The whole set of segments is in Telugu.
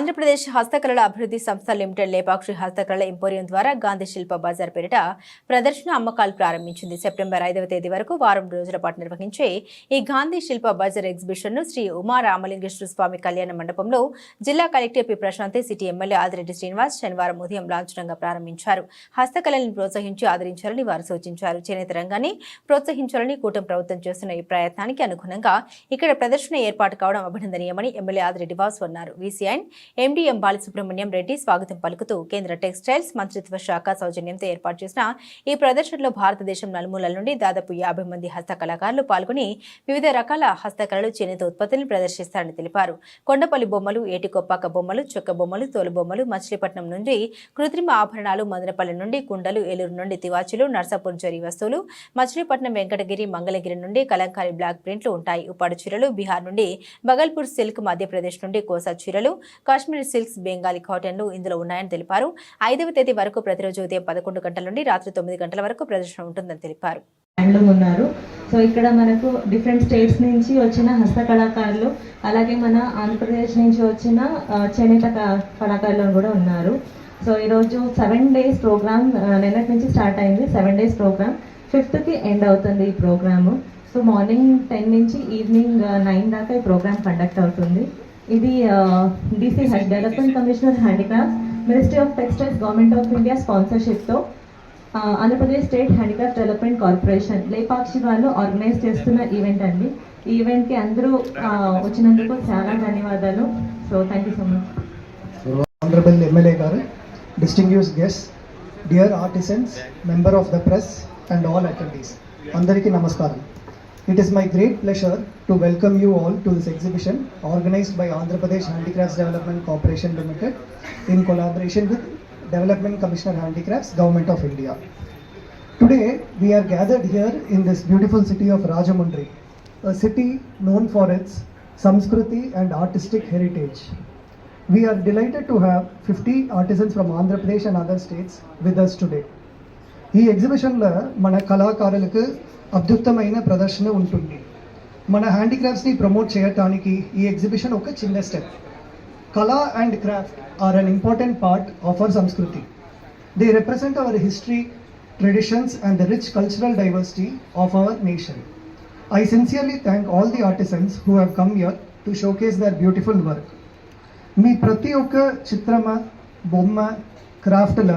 ఆంధ్రప్రదేశ్ హస్తకళల అభివృద్ధి సంస్థ లిమిటెడ్ లేపాక్షి హస్తకళల ఎంపోరియం ద్వారా గాంధీ శిల్ప బజార్ పేరిట ప్రదర్శన అమ్మకాలు ప్రారంభించింది. సెప్టెంబర్ ఐదవ తేదీ వరకు వారం రోజుల పాటు నిర్వహించే ఈ గాంధీ శిల్ప బజార్ ఎగ్జిబిషన్ను శ్రీ ఉమా రామలింగేశ్వర స్వామి కళ్యాణ మండపంలో జిల్లా collector P. Prasanthi city MLA Adireddy Srinivas శనివారం ఉదయం లాంఛనంగా ప్రారంభించారు. హస్తకళలను ప్రోత్సహించి ఆదరించాలని వారు సూచించారు. చేనేత రంగాన్ని ప్రోత్సహించాలని కూటమి ప్రభుత్వం చేస్తున్న ఈ ప్రయత్నానికి అనుగుణంగా ఇక్కడ ప్రదర్శన ఏర్పాటు కావడం అభినందనీయమని ఎమ్మెల్యే ఆదిరెడ్డి వాసు అన్నారు. వీసీఐన్ ఎండీఎం బాలసుబ్రహ్మణ్యం రెడ్డి స్వాగతం పలుకుతూ కేంద్ర టెక్స్టైల్స్ మంత్రిత్వ శాఖ సౌజన్యంతో ఏర్పాటు చేసిన ఈ ప్రదర్శనలో భారతదేశం నలుమూలల నుండి దాదాపు యాభై మంది హస్త కళాకారులు పాల్గొని వివిధ రకాల హస్తకళలు చేనేత ఉత్పత్తులను ప్రదర్శిస్తారని తెలిపారు. కొండపల్లి బొమ్మలు ఏటికొప్పాక బొమ్మలు చొక్క బొమ్మలు తోలు బొమ్మలు మచిలీపట్నం నుండి కృత్రిమ ఆభరణాలు మదనపల్లి నుండి కుండలు ఏలూరు నుండి తివాచులు నర్సాపూర్ జరి వస్తువులు మచిలీపట్నం వెంకటగిరి మంగళగిరి నుండి కలంకారీ బ్లాక్ ప్రింట్లు ఉంటాయి. ఉపాడు చీరలు బీహార్ నుండి బగల్పూర్ సిల్క్ మధ్యప్రదేశ్ నుండి కోసా చీరలు కాశ్మీర్ సిల్క్స్ బెంగాలీ కాటన్లు ఇందులో ఉన్నాయని తెలిపారు. ఐదవ తేదీ వరకు ప్రతిరోజు ఉదయం పదకొండు గంటల నుండి రాత్రి తొమ్మిది గంటల వరకు ప్రదర్శన ఉంటుందని తెలిపారు. ఉన్నారు. సో ఇక్కడ మనకు డిఫరెంట్ స్టేట్స్ నుంచి వచ్చిన హస్త కళాకారులు అలాగే మన ఆంధ్రప్రదేశ్ నుంచి వచ్చిన చేనేత కళాకారులు కూడా ఉన్నారు. సో ఈరోజు సెవెన్ డేస్ ప్రోగ్రామ్ నిన్నటి నుంచి స్టార్ట్ అయింది. Seven days program. ఫిఫ్త్కి ఎండ్ అవుతుంది ఈ ప్రోగ్రాము. సో మార్నింగ్ టెన్ నుంచి ఈవినింగ్ నైన్ దాకా ఈ ప్రోగ్రామ్ కండక్ట్ అవుతుంది. ఇది DC development commissioner handicrafts ministry of textiles government of India స్పాన్సర్షిప్తో Andhra Pradesh state handicraft development corporation Lepakshi వాళ్ళు ఆర్గనైజ్ చేస్తున్న ఈవెంట్ అండి ఈ ఈవెంట్కి అందరూ వచ్చినందుకు చాలా ధన్యవాదాలు so thank you so much MLA Garu, distinguished guests, dear artisans, member of the press and all attendees. Andariki Namaskaram. It is my great pleasure to welcome you all to this exhibition organized by Andhra Pradesh Handicrafts Development Corporation Limited in collaboration with Development Commissioner Handicrafts, Government of India. Today, we are gathered here in this beautiful city of Rajamundry, a city known for its Sanskriti and artistic heritage. We are delighted to have 50 artisans from Andhra Pradesh and other states with us today. ಈ ಎಕ್ಸಿಬಿಷನಿல் மன கலாக்காரலுக்கு అద్భుతమైన ప్రదర్శన ఉంటుంది. మన హ్యాండిక్రాఫ్ట్స్ని ప్రమోట్ చేయటానికి ఈ ఎగ్జిబిషన్ ఒక చిన్న స్టెప్. కళ and craft are an important part of our సంస్కృతి. They represent our history traditions and the rich cultural diversity of our nation I sincerely thank all the artisans who have come here to showcase their beautiful work మీ ప్రతి ఒక్క చిత్రమ బొమ్మ క్రాఫ్ట్ల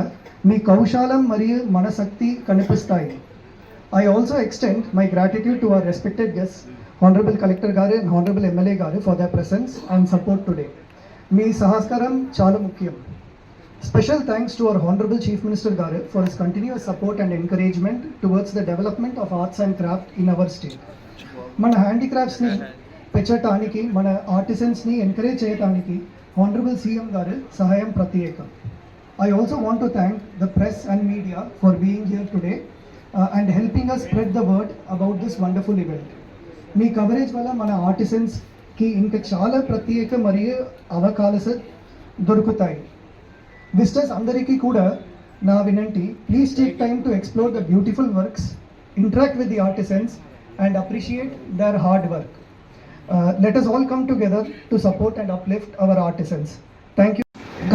మీ కౌశాలం మరియు మనశక్తి కనిపిస్తాయి. I also extend my gratitude to our respected guest honourable collector garu and honourable MLA garu for their presence and support today మీ సహకారం చాలా ముఖ్యం special thanks to our honourable chief minister garu for his continuous support and encouragement towards the development of arts and craft in our state మన హ్యాండిక్రాఫ్ట్స్ని పెంచటానికి మన ఆర్టిసన్స్ని ఎంకరేజ్ చేయడానికి హానరబుల్ సీఎం గారు సహాయం ప్రత్యేకం I also want to thank the press and media for being here today and helping us spread the word about this wonderful event me coverage వల్ల మన ఆర్టిసన్స్కి ఇంకా చాలా ప్రత్యేక మరియు అవకాశ దొరుకుతాయి. విజిటర్స్ అందరికీ కూడా నా వినంటి please take time to explore the beautiful works interact with the artisans and appreciate their hard work let us all come together to support and uplift our artisans thank you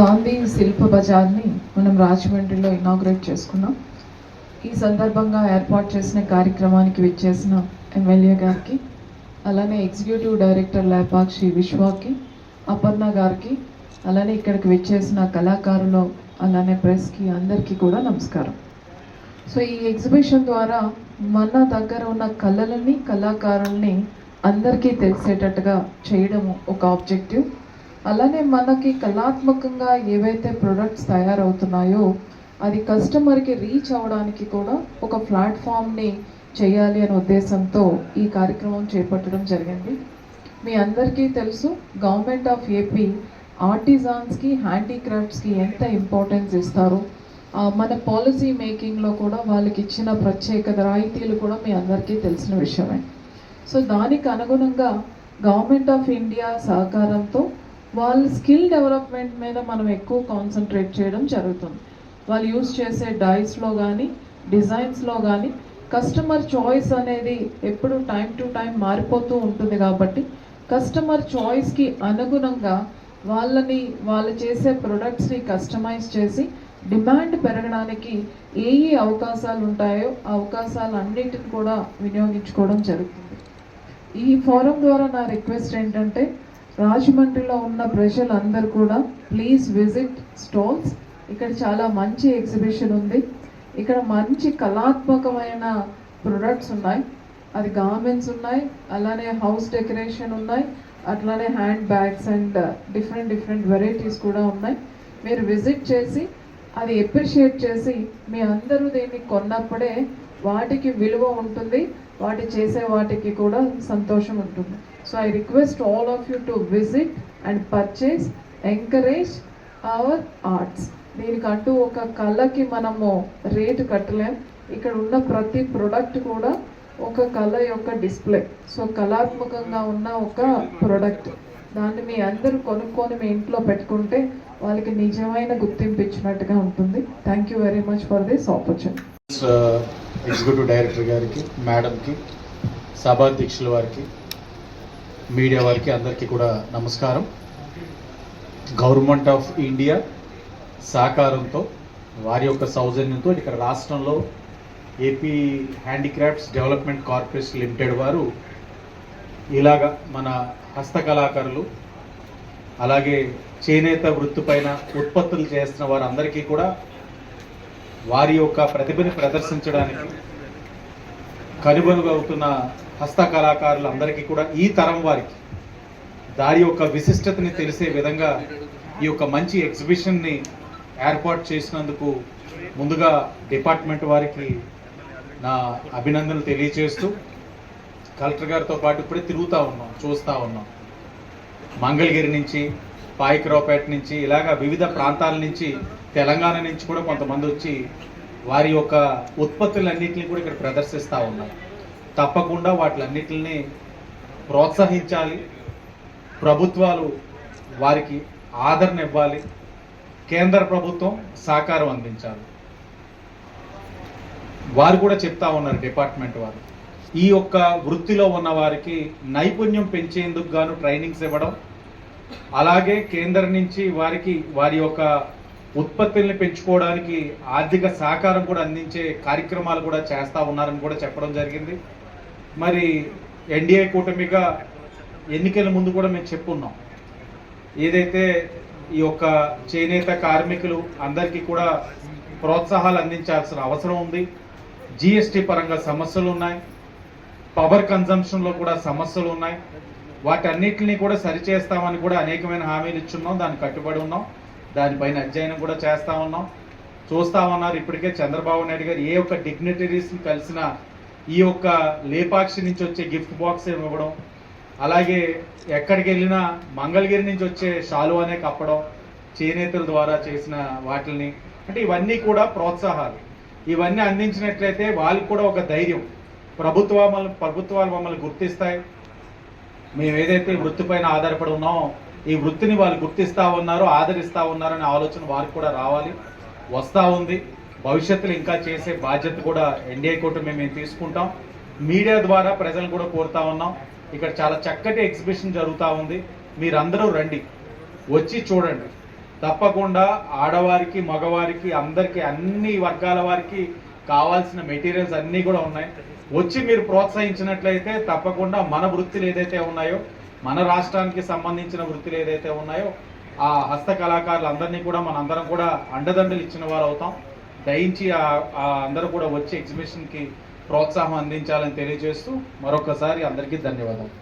Gandhi Shilp బజార్ని మనం రాజమండ్రిలో ఇనాగ్రేట్ చేసుకున్నాం. ఈ సందర్భంగా ఏర్పాటు చేసిన కార్యక్రమానికి విచ్చేసిన ఎమ్మెల్యే గారికి అలానే ఎగ్జిక్యూటివ్ డైరెక్టర్ లేపాక్షి విశ్వాకి అపర్ణ గారికి అలానే ఇక్కడికి విచ్చేసిన కళాకారులు అలానే ప్రెస్కి అందరికీ కూడా నమస్కారం. సో ఈ ఎగ్జిబిషన్ ద్వారా మన దగ్గర ఉన్న కళలని కళాకారుల్ని అందరికీ తెలిసేటట్టుగా చేయడము ఒక ఆబ్జెక్టివ్. అలానే మనకి కళాత్మకంగా ఏవైతే ప్రొడక్ట్స్ తయారవుతున్నాయో అది కస్టమర్కి రీచ్ అవ్వడానికి కూడా ఒక ప్లాట్ఫామ్ని చేయాలి అనే ఉద్దేశంతో ఈ కార్యక్రమం చేపట్టడం జరిగింది. మీ అందరికీ తెలుసు గవర్నమెంట్ ఆఫ్ ఏపీ ఆర్టిజాన్స్కి హ్యాండీక్రాఫ్ట్స్కి ఎంత ఇంపార్టెన్స్ ఇస్తారు. మన పాలసీ మేకింగ్లో కూడా వాళ్ళకి ఇచ్చిన ప్రత్యేకత రాయితీలు కూడా మీ అందరికీ తెలిసిన విషయమే. సో దానికి అనుగుణంగా గవర్నమెంట్ ఆఫ్ ఇండియా సహకారంతో వాళ్ళ స్కిల్ డెవలప్మెంట్ మీద మనం ఎక్కువ కాన్సన్ట్రేట్ చేయడం జరుగుతుంది. వాళ్ళు యూస్ చేసే డైస్లో కానీ డిజైన్స్లో కానీ కస్టమర్ చాయిస్ అనేది ఎప్పుడు టైం టు టైం మారిపోతూ ఉంటుంది కాబట్టి కస్టమర్ చాయిస్కి అనుగుణంగా వాళ్ళని వాళ్ళు చేసే ప్రొడక్ట్స్ని కస్టమైజ్ చేసి డిమాండ్ పెరగడానికి ఏ ఏ అవకాశాలు ఉంటాయో ఆ అవకాశాలు అన్నిటిని కూడా వినియోగించుకోవడం జరుగుతుంది. ఈ ఫోరం ద్వారా నా రిక్వెస్ట్ ఏంటంటే రాజమండ్రిలో ఉన్న ప్రజలందరూ కూడా ప్లీజ్ విజిట్ స్టాల్స్ ఇక్కడ చాలా మంచి ఎగ్జిబిషన్ ఉంది. ఇక్కడ మంచి కళాత్మకమైన ప్రొడక్ట్స్ ఉన్నాయి. అది గార్మెంట్స్ ఉన్నాయి అలానే హౌస్ డెకరేషన్ ఉన్నాయి అట్లానే hand bags and different different varieties కూడా ఉన్నాయి. మీరు విజిట్ చేసి అది ఎప్రిషియేట్ చేసి మీ అందరూ దీన్ని కొన్నప్పుడే వాటికి విలువ ఉంటుంది. వాటి చేసే వాటికి కూడా సంతోషం ఉంటుంది. So I request all of you to visit and purchase encourage our arts దీనికంటూ ఒక కళకి మనము రేటు కట్టలేం. ఇక్కడ ఉన్న ప్రతి ప్రొడక్ట్ కూడా ఒక కళ యొక్క డిస్ప్లే సో కళాత్మకంగా ఉన్న ఒక ప్రొడక్ట్ దాన్ని మీ అందరూ కొనుక్కొని మీ ఇంట్లో పెట్టుకుంటే వాళ్ళకి నిజమైన గుర్తింపు ఇచ్చినట్టుగా ఉంటుంది. Thank you very much for this opportunity executive director గారికి మేడంకి సభాధ్యక్షుల వారికి మీడియా వారికి అందరికీ కూడా నమస్కారం. గవర్నమెంట్ ఆఫ్ ఇండియా సహకారంతో వారి యొక్క సౌజన్యంతో ఇక్కడ రాష్ట్రంలో AP handicrafts development corporation limited వారు ఇలాగ మన హస్తకళాకారులు అలాగే చేనేత వృత్తిపైన ఉత్పత్తులు చేస్తున్న వారందరికీ కూడా వారి యొక్క ప్రతిభని ప్రదర్శించడానికి కనుగొనగవుతున్న హస్తకళాకారులందరికీ కూడా ఈ తరం వారికి దారి యొక్క విశిష్టతని తెలిసే విధంగా ఈ యొక్క మంచి ఎగ్జిబిషన్ని ఏర్పాటు చేసినందుకు ముందుగా డిపార్ట్మెంట్ వారికి నా అభినందనలు తెలియజేస్తూ కలెక్టర్ గారితో పాటు ఇప్పుడే తిరుగుతూ ఉన్నాం చూస్తూ ఉన్నాం. మంగళగిరి నుంచి పాయికరావుపేట నుంచి ఇలాగా వివిధ ప్రాంతాల నుంచి తెలంగాణ నుంచి కూడా కొంతమంది వచ్చి వారి యొక్క ఉత్పత్తులన్నింటినీ కూడా ఇక్కడ ప్రదర్శిస్తూ ఉన్నారు. తప్పకుండా వాటిలన్నిటిని ప్రోత్సహించాలి ప్రభుత్వాలు వారికి ఆదరణ ఇవ్వాలి కేంద్ర ప్రభుత్వం సహకారం అందించాలి. వారు కూడా చెప్తా ఉన్నారు డిపార్ట్మెంట్ వారు. ఈ యొక్క వృత్తిలో ఉన్న వారికి నైపుణ్యం పెంచేందుకు గాను ట్రైనింగ్స్ ఇవ్వడం అలాగే కేంద్రం నుంచి వారికి వారి యొక్క ఉత్పత్తుల్ని పెంచుకోవడానికి ఆర్థిక సహకారం కూడా అందించే కార్యక్రమాలు కూడా చేస్తూ ఉన్నారని కూడా చెప్పడం జరిగింది. మరి ఎన్డీఏ కూటమిగా ఎన్నికల ముందు కూడా మేము చెప్పున్నాం. ఏదైతే ఈ యొక్క చేనేత కార్మికులు అందరికీ కూడా ప్రోత్సాహాలు అందించాల్సిన అవసరం ఉంది. జిఎస్టీ పరంగా సమస్యలు ఉన్నాయి. పవర్ కన్జంప్షన్లో కూడా సమస్యలు ఉన్నాయి. వాటన్నిటిని కూడా సరిచేస్తామని కూడా అనేకమైన హామీలు ఇచ్చున్నాం. దాన్ని కట్టుబడి ఉన్నాం. దానిపైన అధ్యయనం కూడా చేస్తా ఉన్నాం. చూస్తా ఉన్నారు ఇప్పటికే చంద్రబాబు నాయుడు గారు ఏ ఒక్క డిగ్నిటరీస్ని కలిసిన ఈ యొక్క లేపాక్షి నుంచి వచ్చే గిఫ్ట్ బాక్స్ ఇవ్వడం అలాగే ఎక్కడికి వెళ్ళినా మంగళగిరి నుంచి వచ్చే శాలువానే కప్పడం చేనేతల ద్వారా చేసిన వాటిని అంటే ఇవన్నీ కూడా ప్రోత్సాహాలు. ఇవన్నీ అందించినట్లయితే వాళ్ళకి కూడా ఒక ధైర్యం. ప్రభుత్వ ప్రభుత్వాలు మమ్మల్ని గుర్తిస్తాయి. మేము ఏదైతే వృత్తి పైన ఆధారపడి ఉన్నామో ఈ వృత్తిని వాళ్ళు గుర్తిస్తూ ఉన్నారు ఆదరిస్తూ ఉన్నారనే ఆలోచన వారికి కూడా రావాలి. వస్తూ ఉంది. భవిష్యత్తులో ఇంకా చేసే బాధ్యత కూడా ఎన్డీఏ కూటమి మేము తీసుకుంటాం. మీడియా ద్వారా ప్రజలను కూడా కోరుతా ఉన్నాం. ఇక్కడ చాలా చక్కటి ఎగ్జిబిషన్ జరుగుతూ ఉంది. మీరందరూ రండి. వచ్చి చూడండి. తప్పకుండా ఆడవారికి మగవారికి అందరికీ అన్ని వర్గాల వారికి కావాల్సిన మెటీరియల్స్ అన్నీ కూడా ఉన్నాయి. వచ్చి మీరు ప్రోత్సహించినట్లయితే తప్పకుండా మన వృత్తులు ఏదైతే ఉన్నాయో మన రాష్ట్రానికి సంబంధించిన వృత్తులు ఏదైతే ఉన్నాయో ఆ హస్త కళాకారులందరినీ కూడా మనందరం కూడా అండదండలు ఇచ్చిన వారు అవుతాం. దయించి అందరూ కూడా వచ్చి ఎగ్జిబిషన్కి ప్రోత్సాహం అందించాలని తెలియజేస్తూ మరొకసారి అందరికీ ధన్యవాదాలు.